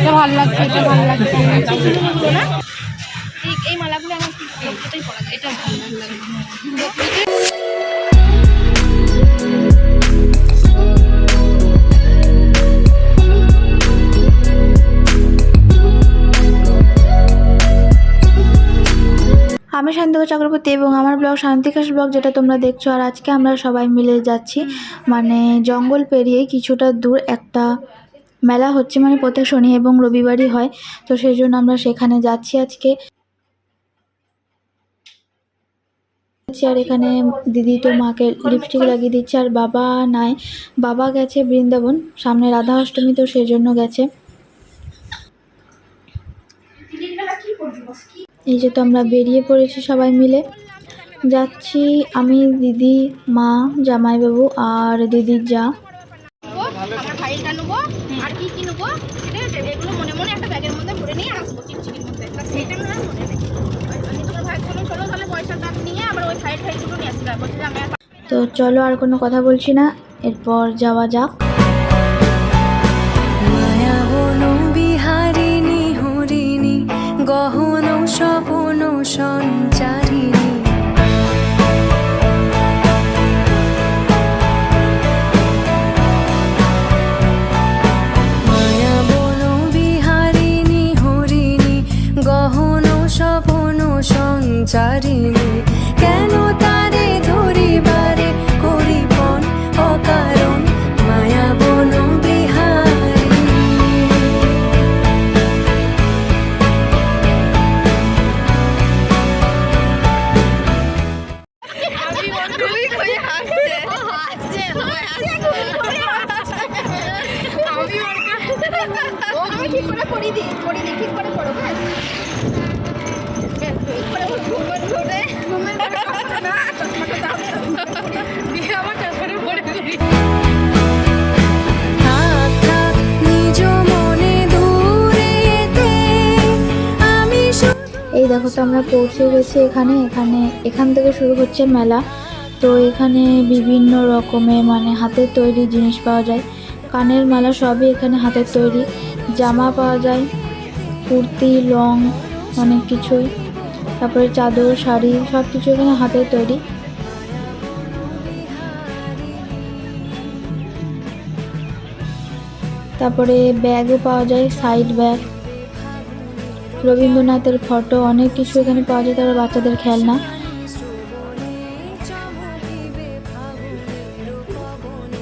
এটা ভালো লাগছে, এটা ভালো লাগছে। এই মালাগুলো আমার এটা আমি শান্তিকা চক্রবর্তী এবং আমার ব্লগ শান্তিকাশ ব্লগ, যেটা তোমরা দেখছ আর আজকে আমরা সবাই মিলে যাচ্ছি। মানে জঙ্গল পেরিয়ে কিছুটা দূর একটা মেলা হচ্ছে মানে প্রত্যেক শনি এবং রবিবারই হয়, তো সেই জন্য আমরা সেখানে যাচ্ছি আজকে। আর এখানে দিদি তো মাকে লিপস্টিক লাগিয়ে দিচ্ছে আর বাবা নাই। বাবা গেছে বৃন্দাবন, সামনে রাধা অষ্টমী, তো সেই জন্য গেছে। এই যে তো আমরা বেরিয়ে পড়েছি সবাই মিলে। যাচ্ছি আমি, দিদি, মা, জামাইবাবু আর দিদির যা নেব, আমার ফাইলটা নেব আর কি কি নেব ঠিক আছে এগুলো মনে মনে একটা ব্যাগের মধ্যে ভরে নিয়ে আসব তা সেইটা না মনে নেই আমি তোমার ভাই কোনো চলো তাহলে পয়সাটা নিয়ে আবার ওই ফাইল ফাইলগুলো নিয়ে আসতে বলছি আমি তো চলো আর কোনো কথা বলছি না। এরপর যাওয়া যাক। বিহারিণী হরিণী গহন স্বপন সঞ্চারিণী সঞ্চারিণী কেন তারে ধরিবারে করিপন অকারণ মায়াবন বিহারিণী আমি ঠিক করে পড়ি দিই পড়ি দিই ঠিক করে পড়ো ব্যাস দেখো তো আমরা পৌঁছে গেছি এখানে। এখানে, এখান থেকে শুরু হচ্ছে মেলা। তো এখানে বিভিন্ন রকমের মানে হাতের তৈরি জিনিস পাওয়া যায়। কানের মালা সবই এখানে হাতের তৈরি। জামা পাওয়া যায়, কুর্তি, লং, অনেক কিছুই। তারপরে চাদর, শাড়ি সব কিছু এখানে হাতের তৈরি। তারপরে ব্যাগও পাওয়া যায়, সাইড ব্যাগ। রবীন্দ্রনাথের ফটো অনেক কিছু এখানে পাওয়া যায়, তারপরে বাচ্চাদের খেলনা।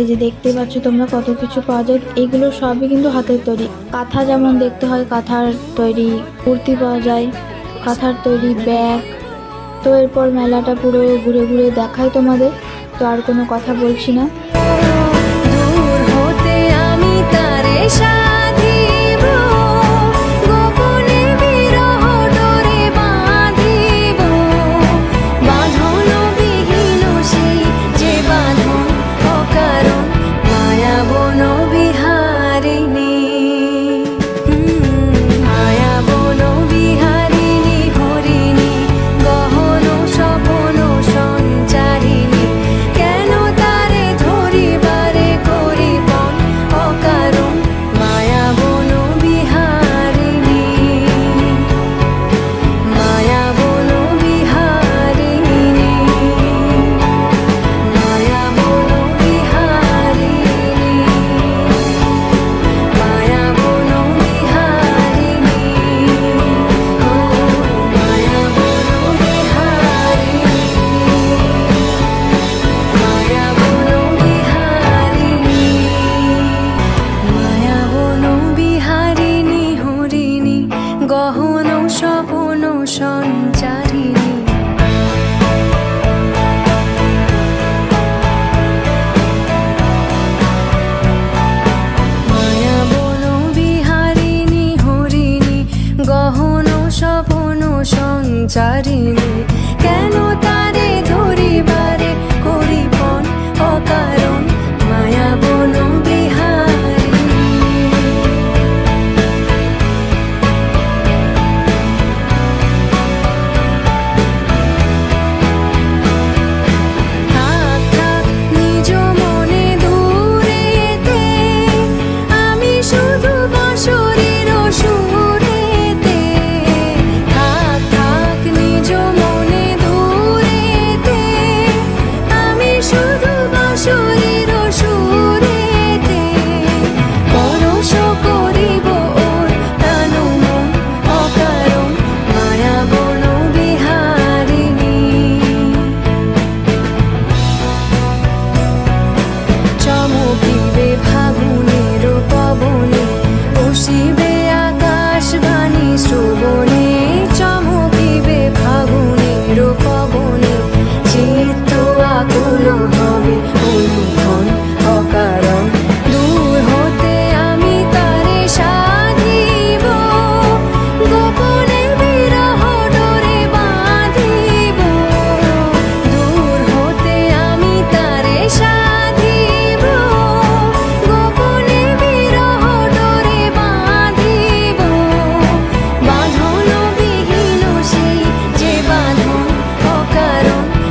এই যে দেখতে পাচ্ছ তোমরা কত কিছু পাওয়া যায় এইগুলো সবই কিন্তু হাতের তৈরি। কাঁথা যেমন দেখতে হয়, কাঁথার তৈরি কুর্তি পাওয়া যায়, কাঁথার তৈরি ব্যাগ তো এরপর মেলাটা পুরো ঘুরে ঘুরে দেখাই তোমাদের, তো আর কোনো কথা বলছি না। সঞ্চারিণী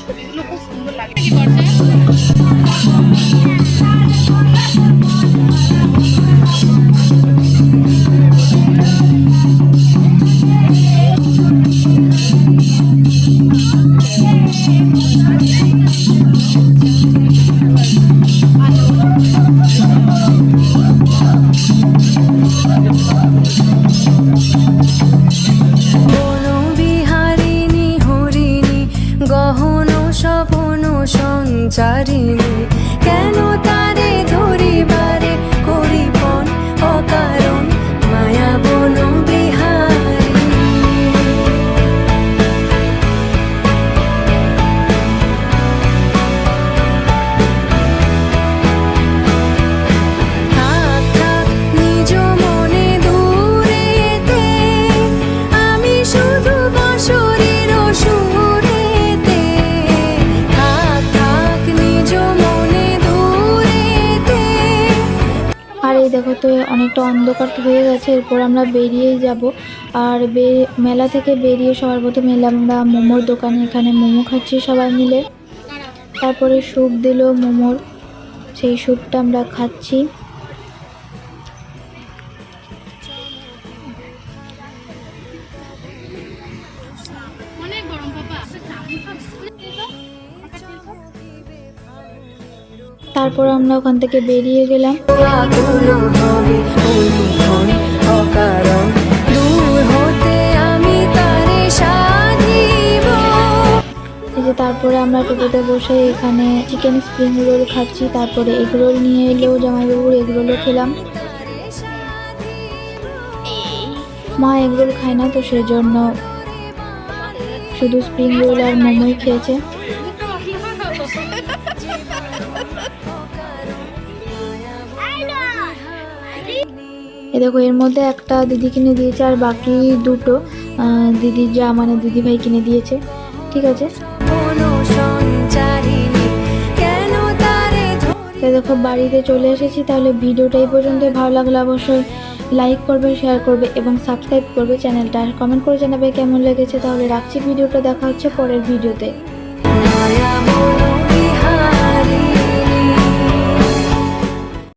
ছবিগুলো খুব সুন্দর লাগে কি করছে অনেকটা অন্ধকার হয়ে গেছে, এরপর আমরা বেরিয়েই যাব। আর মেলা থেকে বেরিয়ে সবার প্রথমে এলাম আমরা মোমোর দোকানে, এখানে মোমো খাচ্ছি সবাই মিলে। তারপরে স্যুপ দিল মোমোর, সেই স্যুপটা আমরা খাচ্ছি। তারপর আমরা ওখান থেকে বেরিয়ে গেলাম। যে তারপরে আমরা টোটোতে বসে এখানে চিকেন স্প্রিং রোল খাচ্ছি তারপরে এগ রোল নিয়ে এলো জামাইবাবুর এগ রোলও খেলাম। মা এগ রোল খায় না তো সেজন্য শুধু স্প্রিং রোল আর মোমোই খেয়েছে। এ দেখো, এর মধ্যে একটা দিদি কিনে দিয়েছে আর বাকি দুটো দিদির যা মানে দিদি ভাই কিনে দিয়েছে, ঠিক আছে? দেখো, বাড়িতে চলে এসেছি, তাহলে ভিডিওটা এই পর্যন্ত। ভালো লাগলে অবশ্যই লাইক করবে শেয়ার করবে এবং সাবস্ক্রাইব করবে চ্যানেলটা। আর কমেন্ট করে জানাবে কেমন লেগেছে। তাহলে রাখছি, ভিডিওটা দেখা হচ্ছে পরের ভিডিওতে।